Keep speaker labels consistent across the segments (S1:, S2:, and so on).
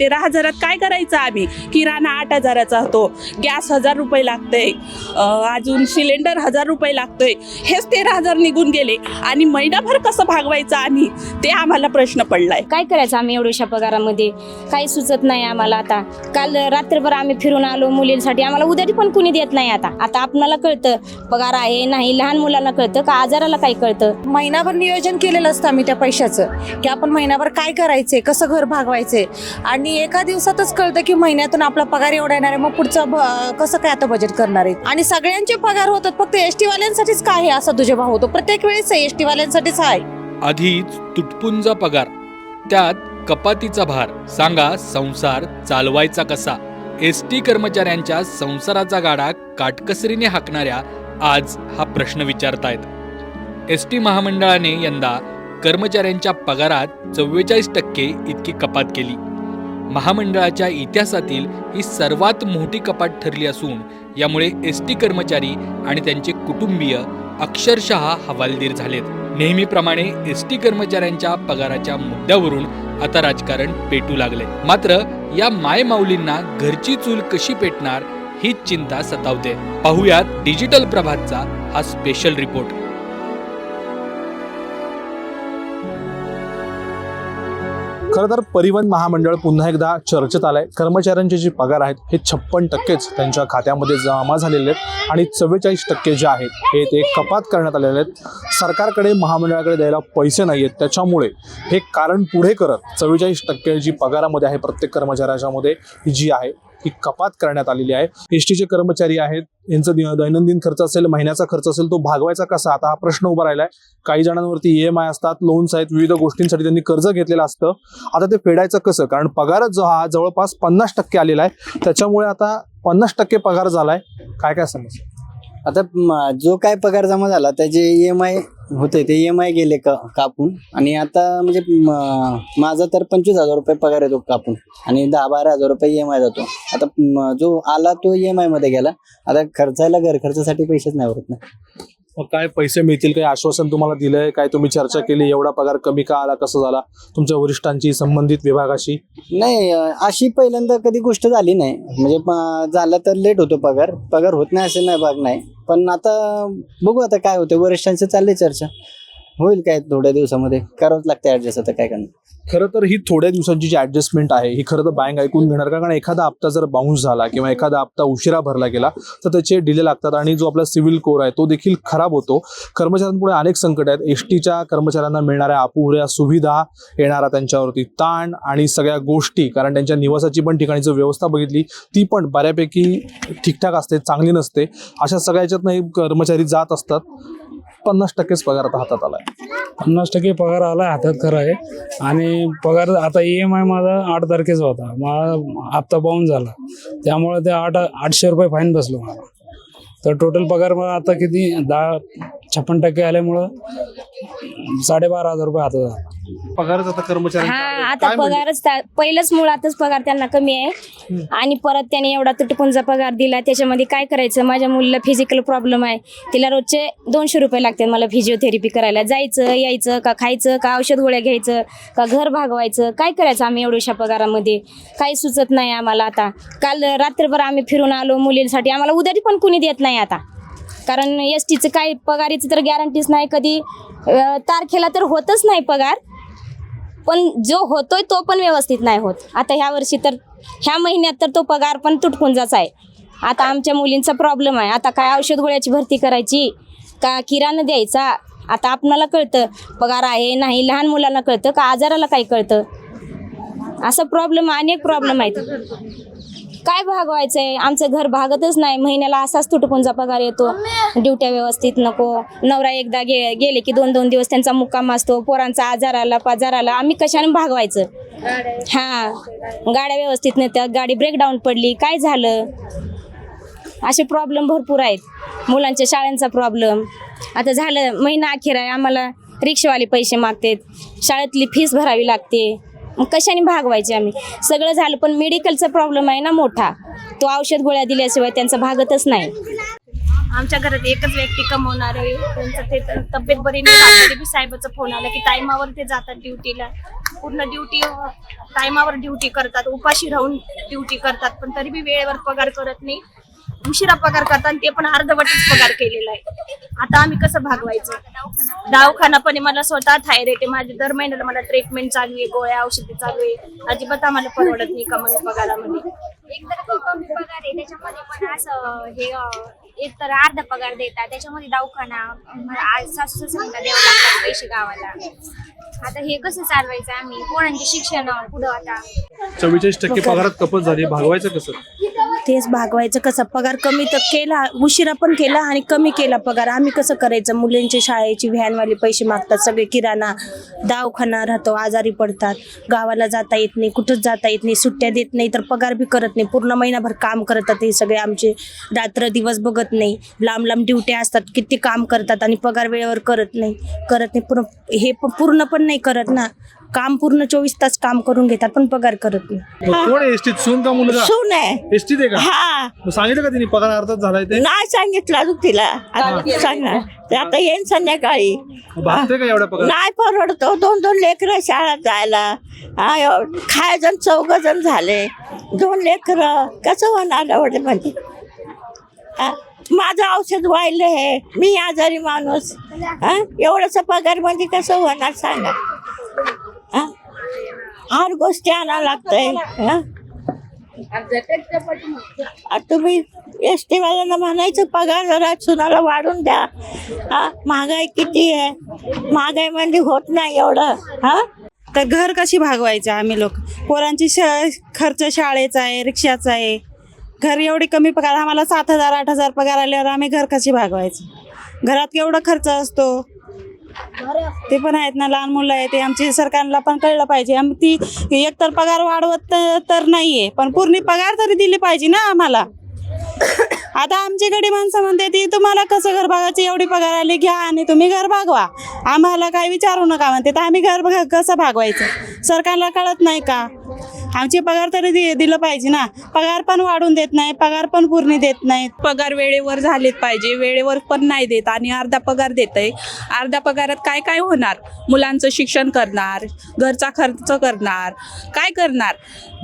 S1: तेरा हजारात काय करायचं आम्ही? किराणा आठ हजाराचा होतो. गॅस हजार रुपये लागतंय. अजून सिलेंडर हजार रुपये लागतोय. हेच तेरा हजार निघून गेले. आणि महिनाभर कसं भागवायचं आम्ही? ते आम्हाला प्रश्न पडलाय.
S2: काय करायचं आम्ही एवढ्याशा पगारामध्ये? काही सुचत नाही आम्हाला आता. काल रात्रभर आम्ही फिरून आलो मुलींसाठी. आम्हाला उद्या पण कुणी देत नाही आता. आता आपणाला कळतं पगार आहे नाही लहान मुलांना कळतं का आजाराला काय कळतं?
S3: महिनाभर नियोजन केलेलं असतं आम्ही त्या पैशाचं. की आपण महिनाभर काय करायचे कसं घर भागवायचे आणि एका दिवसातच कळतं की महिन्यातून आपला पगार एवढा येणार आहे. मग पुढचं कसं काय आता बजेट करणार आहे? आणि सगळ्यांचे पगार होतात. फक्त एस टी वाल्यांसाठीच काय आहे असा तुझे भाव होतो प्रत्येक वेळेस एस टी वाल्यांसाठीच आहे.
S4: आधीच तुटपुंजा पगार. त्यात कपातीचा भार. सांगा संसार चालवायचा कसा? एस टी कर्मचाऱ्यांच्या संसाराचा गाडा काटकसरीने हाकणाऱ्या आज हा प्रश्न विचारतायत. एस टी महामंडळाने यंदा कर्मचाऱ्यांच्या पगारात चव्वेचाळीस टक्के इतकी कपात केली. महामंडळाच्या इतिहासातील ही सर्वात मोठी कपात ठरली असून यामुळे एस टी कर्मचारी आणि त्यांचे कुटुंबीय अक्षरशः हवालदिर झालेत. नेहमीप्रमाणे एस टी कर्मचाऱ्यांच्या पगाराच्या मुद्द्यावरून आता राजकारण पेटू लागले. मात्र या मायमाऊलींना घरची चूल कशी पेटणार हीच चिंता सतावते. पाहुयात डिजिटल प्रभातचा हा स्पेशल रिपोर्ट
S5: खरं तर परिवहन महामंडळ पुन्हा एकदा चर्चेत आलंय. कर्मचाऱ्यांचे जे पगार आहेत हे छप्पन टक्केच त्यांच्या खात्यामध्ये जमा झालेले आहेत आणि चव्वेचाळीस टक्के जे आहेत हे ते कपात करण्यात आलेले आहेत. सरकारकडे महामंडळाकडे द्यायला पैसे नाही आहेत त्याच्यामुळे हे कारण पुढे करत चव्वेचाळीस टक्के जी पगारामध्ये आहे प्रत्येक कर्मचाऱ्याच्यामध्ये जी आहे ही कपात करण्यात आलेली आहे. एस टीचे कर्मचारी आहेत. यांचं दैनंदिन खर्च असेल महिन्याचा खर्च असेल तो भागवायचा कसा? आता हा प्रश्न उभा राहिलाय. काही जणांवरती ई एम आय असतात लोन्स आहेत विविध गोष्टींसाठी त्यांनी कर्ज घेतलेलं असतं. आता ते फेडायचं कसं? कारण पगारच जो हा जवळपास पन्नास टक्के आलेला आहे. त्याच्यामुळे आता पन्नास टक्के पगार झालाय. काय काय समस्या?
S6: आता जो काय पगार जमा झाला त्याचे ई एम आय होते ते ई एम आय गेले का कापून. आणि आता म्हणजे म- माझा तर पंचवीस हजार रुपये पगार येतो कापून. आणि दहा बारा हजार रुपये ई एम आय जातो. आता म- जो आला तो ई एम आयमध्ये गेला. आता खर्चायला घर खर्चासाठी पैसेच नाही उरत ना.
S5: मग काय पैसे मिळतील काही आश्वासन तुम्हाला दिलंय? काय तुम्ही चर्चा केली? एवढा पगार कमी का आला? कसं झाला? तुमच्या वरिष्ठांची संबंधित विभागाशी?
S6: नाही अं, अशी पहिल्यांदा कधी गोष्ट झाली नाही. म्हणजे प- झालं तर लेट होतो पगार. पगार होत नाही असे नाही भाग नाही. पण आता बघू आता काय होतं वरिष्ठांची चाललंय चर्चा. होईल काय थोड्या दिवसामध्ये? करावंच लागतं ऍडजस्ट आता काय करणार?
S5: खरं तर ही थोड्या दिवसांची जी ऍडजस्टमेंट आहे ही खरं तर बँक ऐकून घेणार. का कारण एखादा हप्ता जर बाउन्स झाला किंवा एखादा हप्ता उशिरा भरला गेला तर त्याचे डिले लागतात आणि जो आपला सिव्हिल कोर आहे तो देखील खराब होतो. कर्मचाऱ्यांपुढे अनेक संकट आहेत. एस टीच्या कर्मचाऱ्यांना मिळणाऱ्या अपुऱ्या सुविधा येणारा त्यांच्यावरती ताण आणि सगळ्या गोष्टी कारण त्यांच्या निवासाची पण ठिकाणी जर व्यवस्था बघितली ती पण बऱ्यापैकी ठीकठाक असते चांगली नसते. अशा सगळ्याच्यातनं हे कर्मचारी जात असतात. पन्नास टक्केच पगार आता हातात आलाय.
S7: पन्नास टक्के पगार आला हातात खरं आहे. आणि पगार आता ई एम आय माझा आठ तारखेचा होता. माझा हप्ता पाहून झाला. त्यामुळे ते आठ आठशे रुपये फाईन बसलो मला. तर टोटल पगार मला आता किती? दहा छप्पन टक्के आल्यामुळं साडेबारा हजार रुपये हातात आला
S5: पगारच आता
S2: हा
S5: कर्मचाऱ्यांचा
S2: आता? पगारच त्या- पहिलंच मुळातच पगार त्यांना कमी आहे. आणि परत त्याने एवढा तुटपुंजा पगार दिला त्याच्यामध्ये काय करायचं? माझ्या मुलीला फिजिकल प्रॉब्लेम आहे. तिला रोजचे दोनशे रुपये लागतात मला फिजिओथेरपी करायला. जायचं यायचं का खायचं का औषध गोळ्या घ्यायचं का घर भागवायचं? काय करायचं आम्ही एवढ्याशा पगारामध्ये? काही सुचत नाही आम्हाला आता. काल रात्रभर आम्ही फिरून आलो मुलींसाठी. आम्हाला उद्या पण कुणी देत नाही आता. कारण एस टीचं काय पगारीचं तर गॅरंटीच नाही कधी. तारखेला तर होतच नाही पगार. पण जो होतोय तो पण व्यवस्थित नाही होत. आता ह्या वर्षी तर ह्या महिन्यात तर तो पगार पण तुटपुंजाच आहे. आता आमच्या मुलींचा प्रॉब्लेम आहे. आता काय औषध गोळ्याची भरती करायची? का किराणा द्यायचा? आता आपणाला कळतं पगार आहे नाही लहान मुलांना कळतं का आजाराला काय कळतं? असं प्रॉब्लेम अनेक प्रॉब्लेम आहेत. काय भागवायचं आहे आमचं घर भागतच नाही. महिन्याला असाच तुटपुंजा पगार येतो. ड्युट्या व्यवस्थित नको. नवरा एकदा गे गेले की दोन दोन दिवस त्यांचा मुक्काम असतो. पोरांचा आजार आला पाजार आला. आम्ही कशाने भागवायचं? हां. गाड्या व्यवस्थित नेतात. गाडी ब्रेकडाऊन पडली. काय झालं? असे प्रॉब्लेम भरपूर आहेत. मुलांच्या शाळांचा प्रॉब्लेम आता झालं महिना अखेर आहे. आम्हाला रिक्षावाले पैसे मागतात. शाळेतली फीस भरावी लागते. मग कशाने भागवायचे आम्ही? सगळं झालं पण मेडिकलचा प्रॉब्लेम आहे ना मोठा. तो औषध गोळ्या दिल्याशिवाय त्यांचा भागतच नाही. आमच्या घरात एकच व्यक्ती कमवणार आहे. त्यांचं ते तब्येत बरी नाही बी साहेबाचा फोन आला की टायमावर ते जातात ड्युटीला पूर्ण ड्युटी टायमावर ड्युटी करतात. उपाशी राहून ड्युटी करतात. पण तरी बी वेळेवर पगार करत नाही. उशिरा पगार करतात आणि ते पण अर्धवटच पगार केलेला आहे. आता आम्ही कसं भागवायचं? दवाखाना पण मला स्वतः थायरॉइड आहे. माझे दर महिन्याला मला ट्रीटमेंट चालू आहे गोळ्या औषधी चालू आहे. अजिबात आम्हाला परवडत नाही कमी पगारामध्ये.
S8: एकदा तो कमी पगार आहे त्याच्यामध्ये पण असं हे अं, एक तर अर्धा पगार देतात त्याच्यामध्ये दवाखाना सासू सासऱ्यांना द्यावं लागतात पैसे गावाला. आता हे कसं चालवायचं आम्ही? पोरांचे शिक्षण पुढं आता.
S5: चव्वेचाळीस टक्के पगारात कपात झाली भागवायचं कसं?
S9: तेच भागवायचं कसं पगार कमी तर केला उशिरा पण केला आणि कमी केला पगार. आम्ही कसं करायचं? मुलींची शाळेची व्हॅनवाले पैसे मागतात सगळे किराणा दवाखाना राहतो आजारी पडतात. गावाला जाता येत नाही कुठंच जाता येत नाही सुट्ट्या देत नाही तर पगार बी करत नाही. पूर्ण महिनाभर काम करतात हे सगळे आमचे. रात्र दिवस बघत नाही. लांब लांब ड्युट्या असतात किती काम करतात आणि पगार वेळेवर करत नाही. करत नाही पूर्ण हे पूर्ण पण नाही करत ना. काम पूर्ण चोवीस तास काम करून घेतात पण पगार करत नाही.
S5: मग कोण एसटीत? सून का मुलगा?
S10: सून आहे.
S5: एसटीत आहे का?
S10: हा.
S5: मग सांगितलं का तिने पगार अर्धाच झालाय ते?
S10: नाही सांगितलं अजून तिला. आता सांगणार. ते आता येईन संध्याकाळी.
S5: का पगार?
S10: नाही परवडतो. दोन दोन लेकरं शाळेत जायला. हा एव- खायजण चौघ जण झाले. दोन लेकरं. कसं होणार एवढे म्हणजे? हा? माझं औषध वाहिलं आहे मी आजारी माणूस. हा? पगार म्हणजे कसं होणार सांगा. आठ हर गोष्टी आणावं लागतंय तुम्ही एस टी वाल्यांना म्हणायचं पगार जरा सुनाला वाढून द्या. हा महागाई किती आहे? महागाई म्हणजे होत नाही एवढं हा?
S9: तर घर कशी भागवायचं आम्ही लोक? पोरांची श खर्च शाळेचा आहे रिक्षाचा आहे. घर एवढी कमी पगार आम्हाला सात हजार आठ हजार पगार आल्यावर आम्ही घर कशी भागवायचं? घरात केवढा खर्च असतो? ते पण आहेत ना लहान मुलं आहे ते आमची सरकारला पण कळलं पाहिजे. आम्ही ती एकतर पगार वाढवत तर नाहीये पण पूर्ण पगार तरी दिली पाहिजे ना आम्हाला. आता आमच्याकडे माणसं म्हणते ती तुम्हाला कसं घर भागायची एवढी पगार आली घ्या आणि तुम्ही घर भागवा आम्हाला काय विचारू नका म्हणते तर आम्ही घर कसं भागवायचं सरकारला कळत नाही का? आमचे पगार तरी दि दिलं पाहिजे ना. पगार पण वाढून देत नाही पगार पण पूर्ण देत नाहीत
S1: पगार वेळेवर झालेत पाहिजे वेळेवर पण नाही देत आणि अर्धा पगार देत आहे अर्धा पगारात काय काय होणार? मुलांचं शिक्षण करणार घरचा खर्च करणार काय करणार?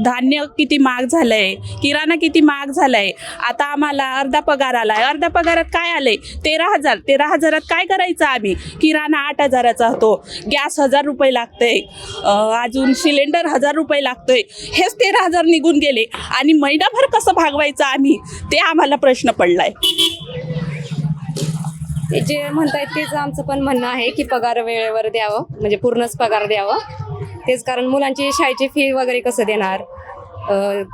S1: धान्य किती महाग झालंय किराणा किती महाग झालाय. आता आम्हाला अर्धा पगार आलाय. अर्ध्या पगारात काय आलंय? तेरा हजार. तेरा हजारात काय करायचं आम्ही? किराणा आठ हजाराचा होतो. गॅस हजार रुपये लागतंय. अजून सिलेंडर हजार रुपये लागतोय. हेच तेरा हजार निघून गेले. आणि महिनाभर कसं भागवायचं आम्ही ते आम्हाला प्रश्न पडलाय.
S11: जे म्हणतायत तेच आमचं पण म्हणणं आहे की पगार वेळेवर द्यावं म्हणजे पूर्णच पगार द्यावं. तेच कारण मुलांची शाळेची फी वगैरे कसं देणार?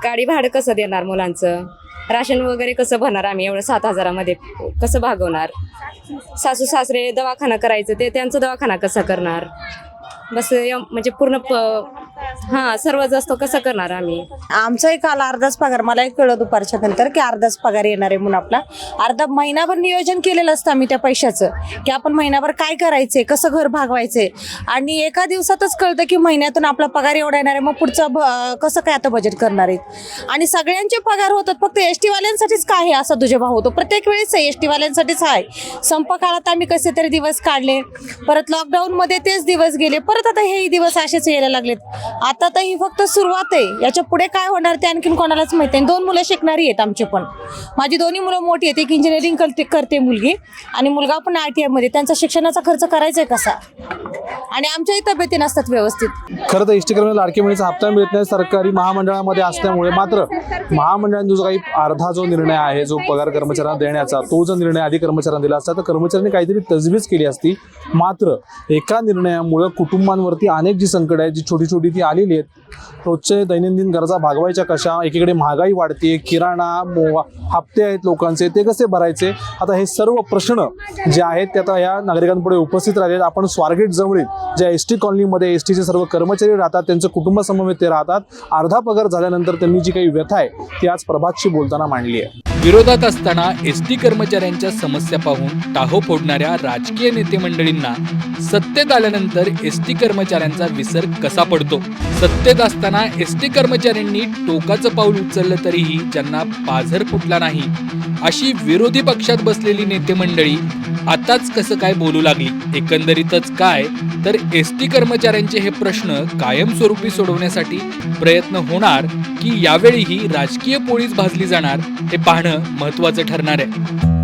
S11: गाडी भाडं कसं देणार मुलांचं? राशन वगैरे कसं भरणार आम्ही एवढं सात हजारामध्ये? कसं भागवणार? सासू सासरे दवाखाना करायचं ते त्यांचं दवाखाना कसा करणार? बस म्हणजे पूर्ण प हां सर्वच जास्त कसं करणार आम्ही?
S3: आमचाही काल अर्धाच पगार मला एक कळलं दुपारच्या नंतर की अर्धाच पगार येणार आहे म्हणून आपला. अर्धा महिनाभर नियोजन केलेलं असतं आम्ही त्या पैशाचं की आपण महिनाभर काय करायचंय कसं घर भागवायचंय. आणि एका दिवसातच कळतं की महिन्यातून आपला पगार एवढा येणार आहे मग पुढचं कसं काय आता बजेट करणार आहेत? आणि सगळ्यांचे पगार होतात फक्त एस टीवाल्यांसाठीच काय आहे असा तुझे भाऊ? होतो प्रत्येक वेळेस एस टीवाल्यांसाठीच आहे. संप काळात आम्ही कसे तरी दिवस काढले परत लॉकडाऊनमध्ये तेच दिवस गेले परत आता हेही दिवस असेच यायला लागलेत. आता तर ही फक्त सुरुवात आहे. याच्यापुढे काय होणार ते आणखीन कोणालाच माहिती नाही. दोन मुलं शिकणारी आहेत आमचे पण. माझी दोन्ही मुलं मोठी आहेत. एक इंजिनिअरिंग करते करते मुलगी. आणि मुलगा पण आय टी आयमध्ये त्यांचा शिक्षणाचा खर्च करायचा आहे कसा? आणि आमच्याही तब्येती नसतात व्यवस्थित.
S5: खरं तर एसटी लाडकी हप्ता मिळत नाही सरकारी महामंडळामध्ये असल्यामुळे मात्र महामंडळाने जो काही अर्धा जो निर्णय आहे जो पगार कर्मचाऱ्यांना देण्याचा तो जो निर्णय आधी कर्मचाऱ्यांना दिला असता तर कर्मचाऱ्यांनी काहीतरी तजवीज केली असती. मात्र एका निर्णयामुळं कुटुंबांवरती अनेक जी संकट आहेत जी छोटी छोटी ती आलेली आहेत रोजचे दैनंदिन गरजा भागवायच्या कशा एकीकडे महागाई वाढते किराणा हप्ते आहेत लोकांचे ते कसे भरायचे? आता हे सर्व प्रश्न जे आहेत ते आता या नागरिकांपुढे उपस्थित राहिले आपण स्वारगेट जवळील ज्या एस टी कॉलनीमध्ये एस टीचे सर्व कर्मचारी राहतात त्यांचं कुटुंबासमवेत ते राहतात. अर्धा पगार झाल्यानंतर त्यांनी जी काही व्यथा आहे ती आज प्रभातशी बोलताना मांडली आहे.
S4: विरोधात असताना एस टी कर्मचाऱ्यांच्या समस्या पाहून टाहो फोडणाऱ्या राजकीय नेते मंडळींना सत्तेत आल्यानंतर एस टी कर्मचाऱ्यांचा विसर कसा पडतो? सत्तेत असताना एस टी कर्मचाऱ्यांनी टोकाचं पाऊल उचललं तरीही ज्यांना पाझर फुटला नाही. अशी विरोधी पक्षात बसलेली नेते मंडळी आताच कसं काय बोलू लागली? एकंदरीतच काय? तर एस टी कर्मचाऱ्यांचे हे प्रश्न कायमस्वरूपी सोडवण्यासाठी प्रयत्न होणार की यावेळीही राजकीय पोळीच भाजली जाणार हे पाहणं महत्वाचं ठरणार आहे.